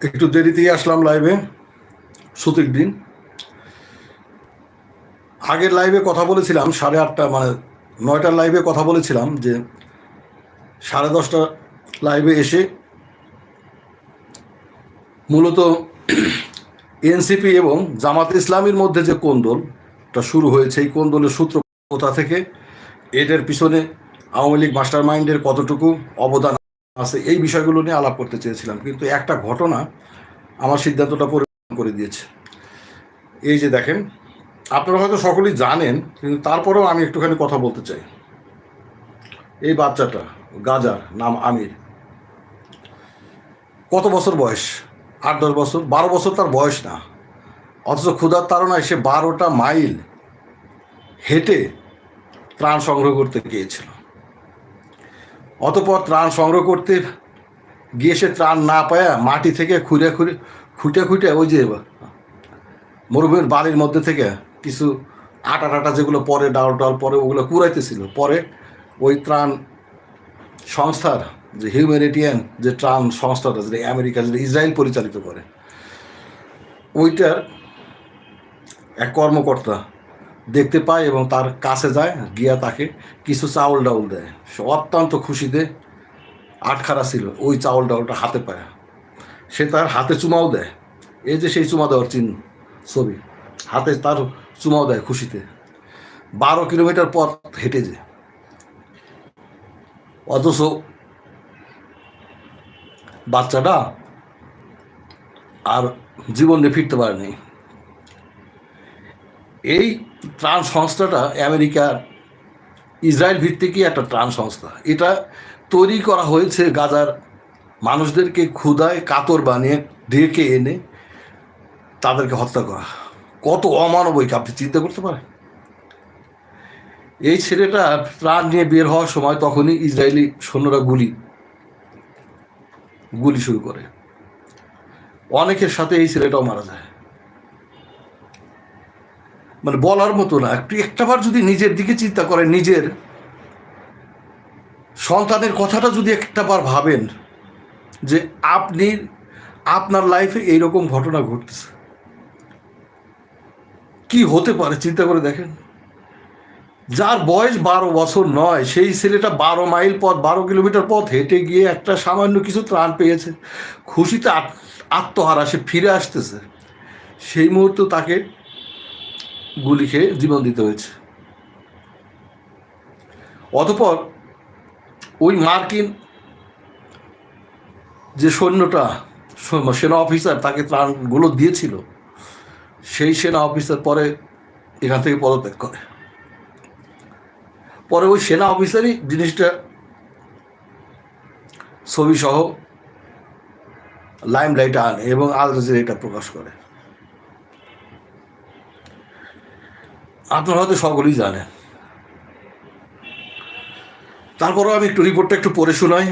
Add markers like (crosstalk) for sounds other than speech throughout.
একটু দেরিতেই আসলাম লাইভে ছুটির দিন। আগের লাইভে কথা বলেছিলাম, সাড়ে আটটা মানে নয়টার লাইভে কথা বলেছিলাম যে সাড়ে দশটা লাইভে এসে মূলত এনসিপি এবং জামাত ইসলামীর মধ্যে যে কোন্দলটা শুরু হয়েছে, এই কোন্দলের সূত্র কোথা থেকে, এদের পিছনে আওয়ামী লীগ মাস্টার মাইন্ডের কতটুকু অবদান আছে, এই বিষয়গুলো নিয়ে আলাপ করতে চেয়েছিলাম। কিন্তু একটা ঘটনা আমার সিদ্ধান্তটা পরিবর্তন করে দিয়েছে। এই যে দেখেন, আপনারা হয়তো সকলেই জানেন, কিন্তু তারপরেও আমি একটুখানি কথা বলতে চাই। এই বাচ্চাটা গাজার নাম আমির। কত বছর বয়স? আট, দশ বছর? বারো বছর তার বয়স না। অথচ ক্ষুধার তাড়নায় সে বারোটা মাইল হেঁটে ত্রাণ সংগ্রহ করতে গিয়েছিল। অতপর ত্রাণ সংগ্রহ করতে গিয়ে সে ত্রাণ না পায়া, মাটি থেকে খুঁড়ে খুঁড়ে, খুঁটে খুঁটে ওই যে মরুভূমির বালির মধ্যে থেকে কিছু আটা টাটা যেগুলো পরে ডাল ডাল পরে ওগুলো কুড়াইতেছিল। পরে ওই ত্রাণ সংস্থার যে হিউম্যানিটিয়ান যে ত্রাণ সংস্থাটা, যেটা আমেরিকা, যেটা ইসরায়েল পরিচালিত করে, ওইটার এক কর্মকর্তা দেখতে পায় এবং তার কাছে যায়, গিয়া তাকে কিছু চাউল ডাউল দেয়। সে অত্যন্ত খুশিতে আটখারা ছিল, ওই চাউল ডাউলটা হাতে পায়। সে তার হাতে চুমাও দেয়। এই যে সেই চুমা দেওয়ার চিহ্ন ছবি, হাতে তার চুমাও দেয় খুশিতে। বারো কিলোমিটার পথ হেঁটে যে। অথচ বাচ্চাটা আর জীবন ফিরতে পারেনি। এই ত্রাণ সংস্থাটা আমেরিকার ইসরায়েল ভিত্তিকই একটা ত্রাণ সংস্থা এটা তৈরি করা হয়েছে গাজার মানুষদেরকে ক্ষুদায় কাতর বানিয়ে ডেকে এনে তাদেরকে হত্যা করা। কত অমানবিক, আপনি চিন্তা করতে পারেন? এই ছেলেটা ত্রাণ নিয়ে বের হওয়ার সময় তখনই ইসরায়েলি সৈন্যরা গুলি গুলি শুরু করে। অনেকের সাথে এই ছেলেটাও মারা যায়। মানে বলার মতো না। একটু একটাবার যদি নিজের দিকে চিন্তা করেন, নিজের সন্তানের কথাটা যদি একটাবার ভাবেন যে আপনি, আপনার লাইফে এইরকম ঘটনা ঘটতেছে। কি হতে পারে? চিন্তা করে দেখেন। যার বয়স বারো বছর নয়, সেই ছেলেটা বারো মাইল পথ, বারো কিলোমিটার পথ হেঁটে গিয়ে একটা সামান্য কিছু ত্রাণ পেয়েছে। খুশিতে আত- আত্মহারা, সে ফিরে আসতেছে। সেই মুহূর্তে তাকে গুলি খেয়ে জীবন দিতে হয়েছে। অতপর ওই মার্কিন যে সৈন্যটা, সেনা অফিসার, তাকে ত্রাণগুলো দিয়েছিল, সেই সেনা অফিসার পরে এখান থেকে পদত্যাগ করে। পরে ওই সেনা অফিসারই জিনিসটা ছবি সহ লাইম লাইটে আনে এবং আল এটা প্রকাশ করে। আপনারা হয়তো সকলেই জানেন। তারপরেও আমি একটু রিপোর্টটা একটু পড়ে শোনাই।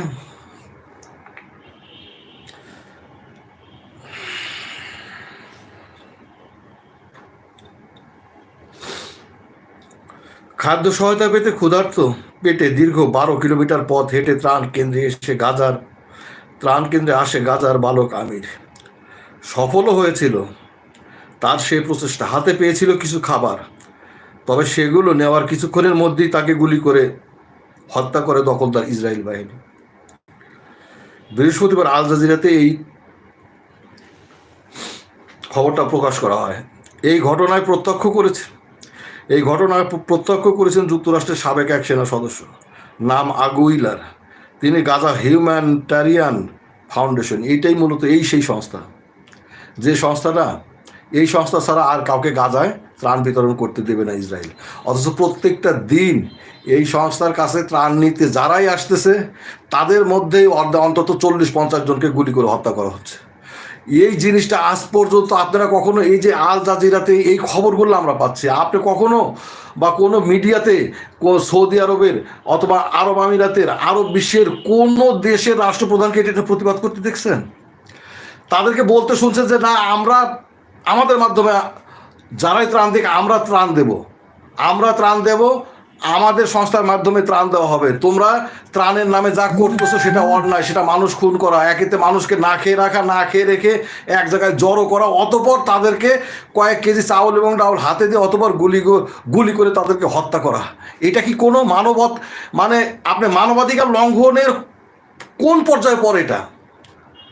খাদ্য সহায়তা পেতে ক্ষুধার্ত পেটে দীর্ঘ বারো কিলোমিটার পথ হেঁটে ত্রাণ কেন্দ্রে এসে গাজার, ত্রাণ কেন্দ্রে আসে গাজার বালক আমির। সফলও হয়েছিল। তার সেই প্রচেষ্টা, হাতে পেয়েছিল কিছু খাবার। তবে সেগুলো নেওয়ার কিছুক্ষণের মধ্যেই তাকে গুলি করে হত্যা করে দখলদার ইসরায়েল বাহিনী। বৃহস্পতিবার আল জাজিরাতে এই খবরটা প্রকাশ করা হয়। এই ঘটনায় প্রত্যক্ষ করেছে, এই ঘটনায় প্রত্যক্ষ করেছেন যুক্তরাষ্ট্রের সাবেক এক সেনা সদস্য, নাম আগুইলার তিনি গাজা হিউম্যানিটারিয়ান ফাউন্ডেশন, এইটাই মূলত এই সেই সংস্থা। যে সংস্থাটা, এই সংস্থা ছাড়া আর কাউকে গাজায় ত্রাণ বিতরণ করতে দেবে না ইসরায়েল। অথচ প্রত্যেকটা দিন এই সংস্থার কাছে ত্রাণ নিতে যারাই আসতেছে, তাদের মধ্যেই অন্তত চল্লিশ, পঞ্চাশ জনকে গুলি করে হত্যা করা হচ্ছে। এই জিনিসটা আজ পর্যন্ত আপনারা কখনো এই যে আল জাজিরাতে এই খবরগুলো আমরা পাচ্ছি। আপনি কখনো বা কোনো মিডিয়াতে সৌদি আরবের অথবা আরব আমিরাতের, আরব বিশ্বের কোনো দেশের রাষ্ট্রপ্রধানকে এটা প্রতিবাদ করতে দেখছেন? তাদেরকে বলতে শুনছেন যে, না, আমরা আমাদের মাধ্যমে যারাই ত্রাণ দিক, আমরা ত্রাণ দেব। আমরা ত্রাণ দেব, আমাদের সংস্থার মাধ্যমে ত্রাণ দেওয়া হবে। তোমরা ত্রাণের নামে যা করতেছো সেটা অন্যায়, সেটা মানুষ খুন করা। একেতে মানুষকে না খেয়ে রাখা, না খেয়ে রেখে এক জায়গায় জড়ো করা, অতপর তাদেরকে কয়েক কেজি চাউল এবং ডাউল হাতে দিয়ে অতপর গুলি গুলি করে তাদেরকে হত্যা করা। এটা কি কোনো মানবত মানে আপনি মানবাধিকার লঙ্ঘনের কোন পর্যায়ে পড়ে এটা?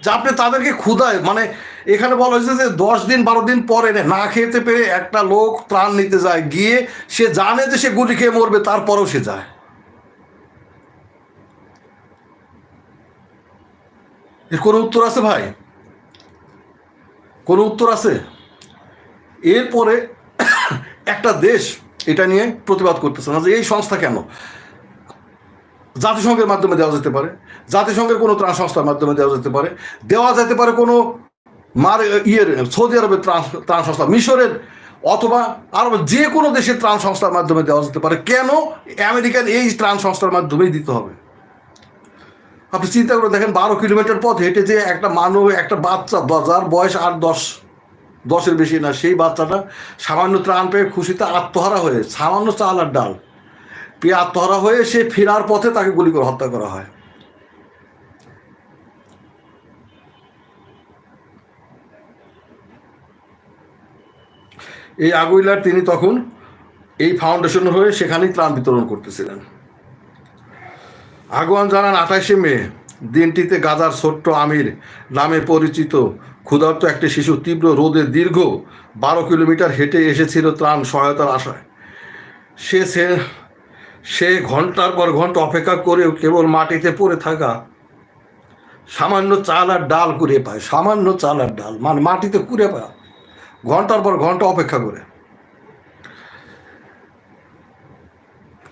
যে আপনি তাদেরকে ক্ষুদায় মানে এখানে বলা হয়েছে যে দশ দিন বারো দিন পরে না খেতে পেরে একটা লোক ত্রাণ নিতে যায়, গিয়ে সে জানে যে সে গুলি খেয়ে মরবে, তারপরেও সে যায়। এর কোনো উত্তর আছে ভাই? কোনো উত্তর আছে? এরপরে (coughs) একটা দেশ এটা নিয়ে প্রতিবাদ করতেছে না যে এই সংস্থা কেন? জাতিসংঘের মাধ্যমে দেওয়া যেতে পারে, জাতিসংঘের কোনো ত্রাণ সংস্থার মাধ্যমে দেওয়া যেতে পারে, দেওয়া যেতে পারে কোনো মার ইয়ের, সৌদি আরবের ত্রাণ ত্রাণ সংস্থা, মিশরের অথবা আরব যে কোনো দেশের ত্রাণ সংস্থার মাধ্যমে দেওয়া যেতে পারে। কেন? আমেরিকান এই ত্রাণ সংস্থার মাধ্যমেই দিতে হবে। আপনি চিন্তা করে দেখেন, বারো কিলোমিটার পথ হেঁটে যে একটা মানব, একটা বাচ্চা যার বয়স আট, দশ, দশের বেশি না, সেই বাচ্চাটা সামান্য ত্রাণ পেয়ে খুশিতে আত্মহারা হয়ে, সামান্য চাল আর ডাল পেয়ে আত্মহারা হয়ে সে ফেরার পথে তাকে গুলি করে হত্যা করা হয়। এই আগুইলার তিনি তখন এই ফাউন্ডেশন হয়ে সেখানেই ত্রাণ বিতরণ করতেছিলেন। আগুয়ান জানান, আঠাশে মে দিনটিতে গাজার ছোট্ট আমির নামে পরিচিত ক্ষুধার্ত একটি শিশু তীব্র রোদে দীর্ঘ বারো কিলোমিটার হেঁটে এসেছিল ত্রাণ সহায়তার আশায়। সে সে- ঘণ্টার পর ঘণ্টা অপেক্ষা করেও কেবল মাটিতে পড়ে থাকা সামান্য চাল আর ডাল কুড়ে পায়, সামান্য চাল আর ডাল মানে মাটিতে কুড়ে পায়, ঘণ্টার পর ঘণ্টা অপেক্ষা করে।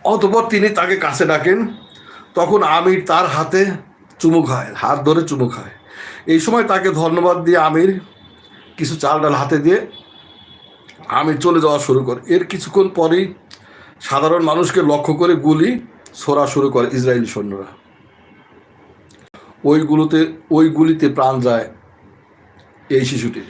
অতপর তিনি তাকে কাছে ডাকেন, তখন আমির তার হাতে চুমু খায়, হাত ধরে চুমু খায়। এই সময় তাকে ধন্যবাদ দিয়ে আমির কিছু চাল ডাল হাতে দিয়ে আমির চলে যাওয়া শুরু করে। এর কিছুক্ষণ পরেই সাধারণ মানুষকে লক্ষ্য করে গুলি, ছোড়া শুরু করে ইসরায়েলি সৈন্যরা। ওইগুলোতে, ওই গুলিতে প্রাণ যায় এই শিশুটির।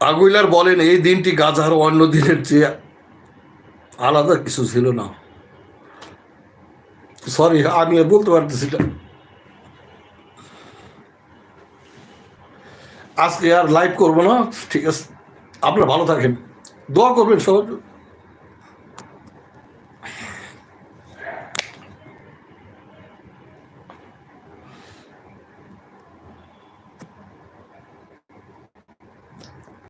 আগুইলার বলেন, এই দিনটি গাজার অন্য দিনের চেয়ে আলাদা কিছু ছিল না। সরি আমি বলতে পারতেছি আজকে আর লাইভ করব না, ঠিক আছে। আপনারা ভালো থাকেন। দোয়া করবেন সবাই